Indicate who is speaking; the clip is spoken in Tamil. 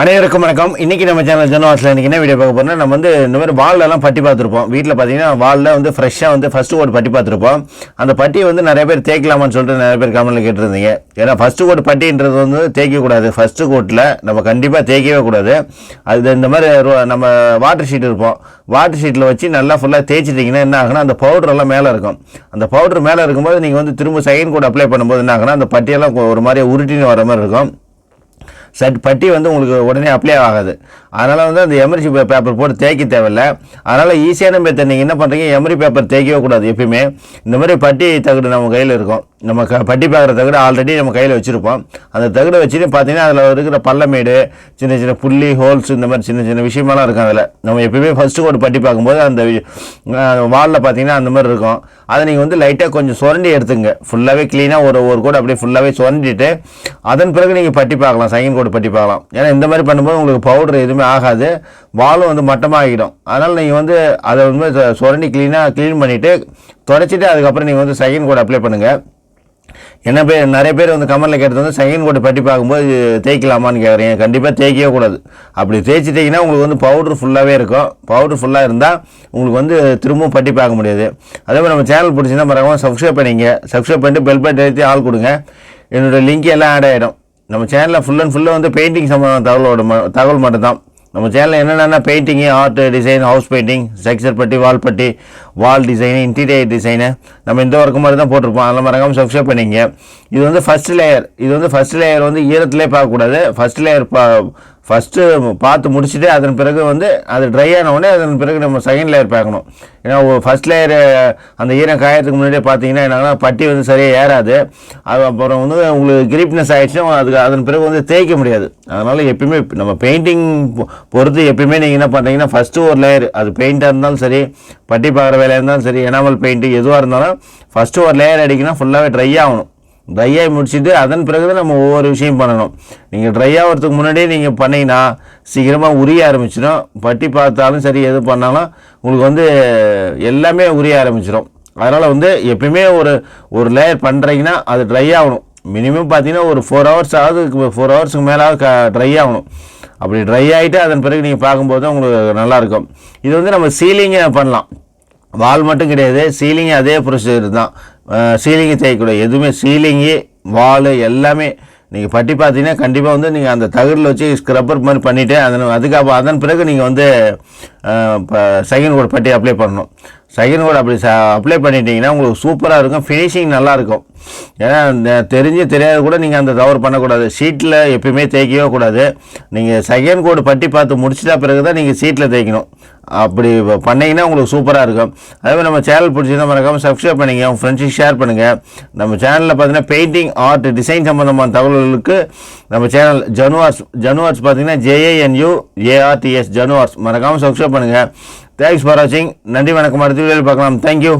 Speaker 1: அனைவருக்கும் வணக்கம். இன்னைக்கு நம்ம சேனல் ஜனவாசில் இன்னைக்கு என்ன வீடியோ பார்க்க போகிறோம்னா நம்ம வந்து இந்த மாதிரி வால்ல பட்டி பார்த்துருப்போம். வீட்டில் பார்த்தீங்கன்னா வால்ல வந்து ஃப்ரெஷ்ஷாக வந்து ஃபஸ்ட்டு கோட் பட்டி பார்த்துருப்போம். அந்த பட்டியை வந்து நிறைய பேர் தேய்க்கலாமான்னு சொல்லிட்டு நிறைய பேர் கமெண்ட்டில் கேட்டிருந்தீங்க. ஏன்னா ஃபஸ்ட்டு கோட் பட்டின்றது வந்து தேய்க்கக்கூடாது. ஃபஸ்ட்டு கோட்டில் நம்ம கண்டிப்பாக தேய்க்கவே கூடாது. அது இந்த மாதிரி நம்ம வாட்டர் ஷீட் இருப்போம். வாட்டர் ஷீட்டில் வச்சு நல்லா ஃபுல்லாக தேய்ச்சிட்டிங்கன்னா என்ன ஆகுனா அந்த பவுடரெல்லாம் மேலே இருக்கும். அந்த பவுடர் மேலே இருக்கும்போது நீங்கள் வந்து திரும்ப செகண்ட் கோட் அப்ளை பண்ணும்போது என்ன ஆகுனா அந்த பட்டியெல்லாம் ஒரு மாதிரி உருட்டின்னு வர மாதிரி இருக்கும். சட் பட்டி வந்து உங்களுக்கு உடனே அப்ளை ஆகாது. அதனால் வந்து அந்த எமர்ஜி பேப்பர் போட்டு தேய்க்க தேவையில்ல. அதனால் ஈஸியான மெத்தட் நீங்கள் என்ன பண்ணுறீங்க எமரி பேப்பர் தேய்க்கவே கூடாது எப்பயுமே. இந்த மாதிரி பட்டி தகடு நம்ம கையில் இருக்கும். நம்ம க பட்டி பார்க்குற தகடு ஆல்ரெடி நம்ம கையில் வச்சுருப்போம். அந்த தகடை வச்சுட்டு பார்த்தீங்கன்னா அதில் இருக்கிற பள்ளமேடு சின்ன சின்ன புள்ளி ஹோல்ஸ் இந்த மாதிரி சின்ன சின்ன விஷயமெல்லாம் இருக்கும் அதில். நம்ம எப்பயுமே ஃபஸ்ட்டு கோடு பட்டி பார்க்கும்போது அந்த வாலில் பார்த்தீங்கன்னா அந்த மாதிரி இருக்கும். அதை நீங்கள் வந்து லைட்டாக கொஞ்சம் சுரண்டி எடுத்துங்க. ஃபுல்லாகவே க்ளீனாக ஒரு ஒரு கோடு அப்படியே ஃபுல்லாகவே சுரண்டிட்டு அதன் பிறகு நீங்கள் பட்டி பார்க்கலாம். செகண்ட் கோடு பட்டி பார்க்கலாம். ஏன்னா இந்த மாதிரி பண்ணும்போது உங்களுக்கு பவுடர் எதுவுமே ஆகாது. வாலும் வந்து மட்டமாக ஆகிடும் அதனால் நீங்கள் வந்து அதை வந்து சுரண்டி க்ளீனாக க்ளீன் பண்ணிவிட்டு தொடச்சிட்டு அதுக்கப்புறம் நீங்கள் வந்து செகண்ட் கோட் அப்ளை பண்ணுங்கள் என்ன பேர் நிறைய பேர் வந்து கமெண்ட்டில் கேட்டது வந்து செகண்ட் கோட்டை பட்டி பார்க்கும்போது தேய்க்கலாமான்னு கேட்குறீங்க கண்டிப்பாக தேய்க்கவே கூடாது. அப்படி தேய்ச்சிட்டிங்கன்னா உங்களுக்கு வந்து பவுடர் ஃபுல்லாகவே இருக்கும். பவுடர் ஃபுல்லாக இருந்தால் உங்களுக்கு வந்து திரும்பவும் பட்டி பார்க்க முடியாது. அதே மாதிரி நம்ம சேனல் பிடிச்சிங்கன்னா மறக்காமல் சப்ஸ்கிரைப் பண்ணிங்க. சப்ஸ்கிரைப் பண்ணிட்டு பெல் பட்டன் ஏற்றி ஆள் கொடுங்க. என்னோடய லிங்க் எல்லாம் ஆட் ஆகிடும் நம்ம சேனலில் ஃபுல் அண்ட் ஃபுல்லாக வந்து பெயிண்டிங் சம்மந்தமான தகவலோட தகவல் மட்டும்தான். நம்ம சேனலில் என்னென்ன painting art design house painting structure putty wall putty வால் டிசைனு இன்டீரியர் டிசைனு நம்ம இந்த ஒர்க்கு மாதிரி தான் போட்டிருப்போம். அதில் மறக்காமல் சப்ஸ்கிரைப் பண்ணிங்க இது வந்து ஃபர்ஸ்ட் லேயர் இது வந்து ஃபர்ஸ்ட் லேயர் வந்து ஈரத்திலே பார்க்கக்கூடாது. ஃபர்ஸ்ட் லேயர் பா ஃபஸ்ட்டு பார்த்து முடிச்சுட்டு அதன் பிறகு வந்து அது ட்ரை ஆனவுடனே அதன் பிறகு நம்ம செகண்ட் லேயர் பார்க்கணும். ஏன்னா ஃபர்ஸ்ட் லேயர் அந்த ஈரம் காயத்துக்கு முன்னாடியே பார்த்தீங்கன்னா என்னன்னா பட்டி வந்து சரியாக ஏறாது. அது அப்புறம் வந்து உங்களுக்கு கிரிப்னஸ் ஆகிடுச்சுன்னா அதுக்கு அதன் பிறகு வந்து தேய்க்க முடியாது. அதனால் எப்பயுமே நம்ம பெயிண்டிங் பொறுத்து எப்பயுமே நீங்கள் என்ன பண்ணுறீங்கன்னா ஃபஸ்ட்டு ஒரு லேயர் அது பெயிண்டாக இருந்தாலும் சரி பட்டி பார்க்குற வேலையாக இருந்தாலும் சரி எனாமல் பெயிண்ட்டு எதுவாக இருந்தாலும் ஃபஸ்ட்டு ஒரு லேயர் அடிக்கணும் ஃபுல்லாகவே ட்ரை ஆகணும். ட்ரை ஆகி முடிச்சுட்டு அதன் பிறகு தான் நம்ம ஒவ்வொரு விஷயம் பண்ணணும். நீங்கள் ட்ரை ஆகிறதுக்கு முன்னாடியே நீங்கள் பண்ணிங்கன்னா சீக்கிரமாக உரிய ஆரம்பிச்சிடும். பட்டி பார்த்தாலும் சரி எது பண்ணாலும் உங்களுக்கு வந்து எல்லாமே உரிய ஆரம்பிச்சிடும். அதனால் வந்து எப்பயுமே ஒரு ஒரு லேயர் பண்ணுறீங்கன்னா அது ட்ரை ஆகணும். மினிமம் பார்த்தீங்கன்னா ஒரு ஃபோர் ஹவர்ஸ் ஆகுது ஃபோர் ஹவர்ஸுக்கு மேலாவது க ட்ரை ஆகணும். அப்படி ட்ரை ஆகிட்டு அதன் பிறகு நீங்கள் பார்க்கும்போது தான் உங்களுக்கு நல்லாயிருக்கும் இது வந்து நம்ம சீலிங்கே பண்ணலாம். வால் மட்டும் கிடையாது சீலிங் அதே ப்ரொசீஜர் தான். சீலிங்கு தேய்க்கூடாது எதுவுமே சீலிங்கு வால் எல்லாமே நீங்கள் பட்டி பார்த்தீங்கன்னா கண்டிப்பாக வந்து நீங்கள் அந்த தகடில் வச்சு ஸ்க்ரப்பர் மாதிரி பண்ணிவிட்டு அதன் அதுக்கு அதன் பிறகு நீங்கள் வந்து செகண்ட் கோட் பட்டி அப்ளை பண்ணணும். செகண்ட் கோட் அப்படி அப்ளை பண்ணிட்டீங்கன்னா உங்களுக்கு சூப்பராக இருக்கும். ஃபினிஷிங் நல்லாயிருக்கும் ஏன்னா தெரிஞ்சு தெரியாது கூட நீங்கள் அந்த தவறு பண்ணக்கூடாது. ஷீட்டில் எப்பயுமே தேய்க்கவே கூடாது. நீங்கள் செகண்ட் கோடு பட்டி பார்த்து முடிச்சிட்டா பிறகு தான் நீங்கள் சீட்டில் தேய்க்கணும். அப்படி பண்ணீங்கன்னா உங்களுக்கு சூப்பராக இருக்கும். அதே மாதிரி நம்ம சேனல் பிடிச்சிருந்தா மறக்காமல் சப்ஸ்கிரைப் பண்ணிங்க. உங்கள் ஃப்ரெண்ட்ஸுக்கு ஷேர் பண்ணுங்கள் நம்ம சேனலில் பார்த்தீங்கன்னா பெயிண்டிங் ஆர்ட் டிசைன் சம்மந்தமான தகவல்களுக்கு நம்ம சேனல் ஜனுவார்ஸ் ஜனுவார்ஸ் பார்த்தீங்கன்னா ஜேஏஎன்யூ ஏஆர்டிஎஸ் ஜனுவார்ஸ் மறக்காமல் சப்ஸ்கிரைப் பண்ணுங்கள் தேங்க்ஸ் ஃபார் வாட்சிங் நன்றி வணக்கம். அடுத்த வீடியோவில் பார்க்கலாம். தேங்க்யூ